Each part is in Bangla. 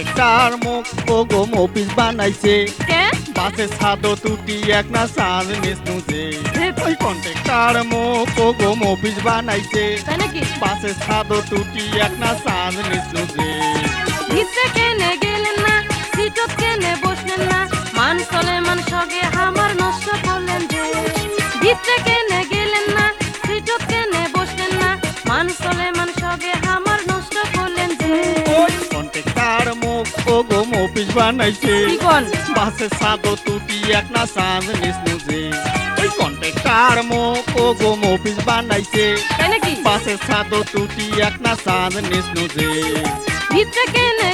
কন্ট্রাক্টর মুখ ওগো অফিস বানাইছে। কে? বাসে ছাদো তুটি এক না সাজ নিসনুছে ওই কন্ট্রাক্টর মুখ ওগো অফিস বানাইছে। তাই নাকি? বাসে ছাদো তুটি এক না সাজ নিসনুছে ভিতরে কেনে গেলেন না সিটত কেনে বসলেন না মান চলে মান সগে আমার নষ্ট করলেন যে। ভিতরে কেনে গেলেন না সিটত কেনে বসলেন না মান চলে মান সগে আমার বানাইছে। বাসে ছাদো তুটি এক না সাজ নিসনুছে ওই কন্ট্রাক্টর মুখ ওগো অফিস বানাইছে। বাসে ছাদো তুটি এক না সাজ নিসনুছে ভিতরে কেনে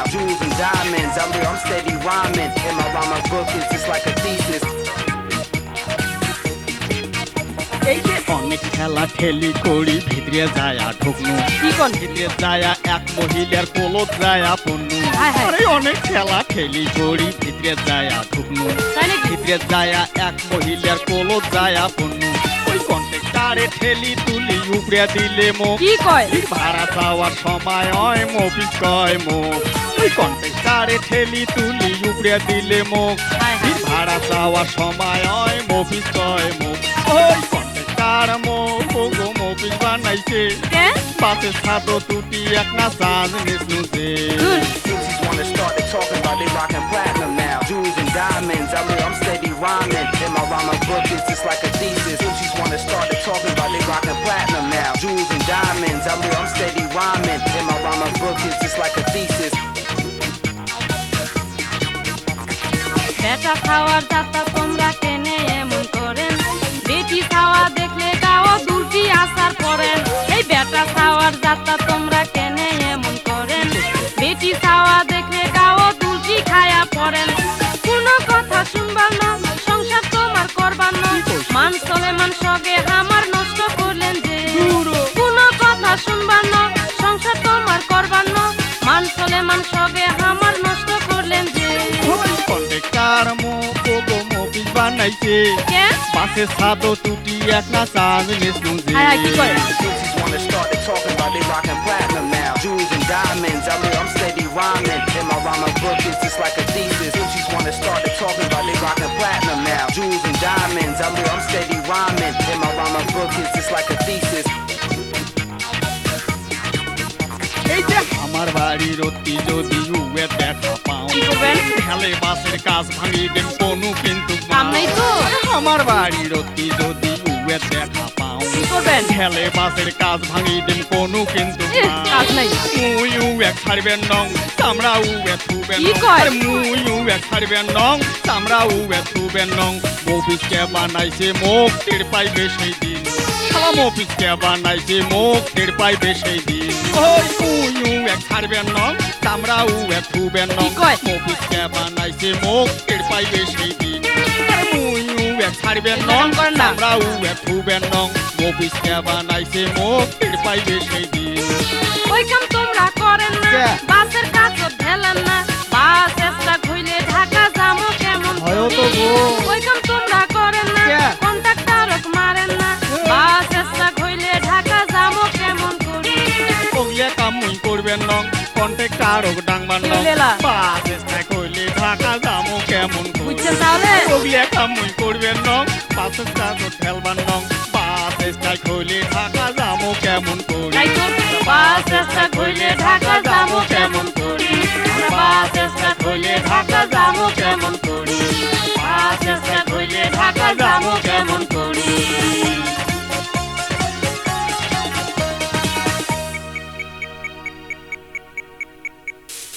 now. Jewels and diamonds, I mean I'm steady rhyming. In my rhyme, my book is just like a thesis. এই যে অনেক খেলা ঠেলি করি ভিতরে যায়া ঢুকনু কি কোন ভিতরে যায়া এক মহিলার কোলত যায়া পন্নু হায় হায়। আরে অনেক খেলা ঠেলি করি ভিতরে যায়া ঢুকনু ভিতরে যায়া এক মহিলার কোলত যায়া পন্নু ওই কন্ট্রাক্টারে ঠেলি তুলি উপরে দিলে মো। কি কয়? ভাড়া চাওয়ার সময় হয় মফিস কয় মুখ ওই কন্ট্রাক্টারে ঠেলি তুলি উপরে দিলে হায়। ভাড়া চাওয়ার সময় হয় মফিস কয় মুখ ওই কন্ট্রাক্টার ওগো মফিস বানাইছে? কে? বাসে ছাদো তুটি এক না সাজ Bitches wanna start talking about they rockin' platinum বেটা খাওয়ার যাত্রা তোমরা কেনে এমন করেন। বেটি খাওয়া দেখলে গাও দুটি আসার পরে এই বেটা খাওয়ার যাত্রা my book is just like a thesis. এই যে আমার বাড়ির অতি যদি উয়ে দেখা পাও কি করবেন? ঢালে বাসের কাজ ভাঙি দেন কোনো কিন্তু কাম নাই তো? আমার বাড়ির অতি যদি উয়ে দেখা পাও। কি করবেন? বাসের কাজ ভাঙি দেন কোনো কিন্তু কাজ নাই। মুই উয়ে ছাড়বেন নং চামড়া উয়ে থুবেন কি কয়? মুই উয়ে ছাড়বেন নং চামড়া উয়ে থুবেন নং। মফিসকে বানাইছে মুখ টের পাইবে সেই দিন। সালাম অফিসকে বানাইছে মুখ টের পাইবে সেই দিন। ওই মুই উয়ে ছাড়বেন নং। চামড়া উয়ে থুবেন নং কি কয়? মফিসকে বানাইছে মুখ টের পাইবে সেই দিন আরে মুই উয়ে ছাড়বেন নং এরকম করেন না। চামড়া নং মফিসকে বানাইছে মুখ টের পাইবে সেই দিন ওই কাম তোমরা করেন না? বাসের কাজ ঢেলেন না বাস এসরা ঘুইলে ঢাকা যামো কেমন হয়ও তো? গো। ওই কাম তোমরা করেন না? মারেন না বাস এসরা ঘুইলে ঢাকা যামো কেমন করি ওগলে কাম করবেন নং কন্ট্রাক্টর ওক ডাংবার চেষ্টা করলে ঢাকা দামও কেমন বুঝছেন তাহলে? মুই করবেন নং বাস চেষ্টা তো ঠেলবার নং। বাস চেষ্টা করলে ঢাকা দামও কেমন করি? তাই তো বাস ঢাকা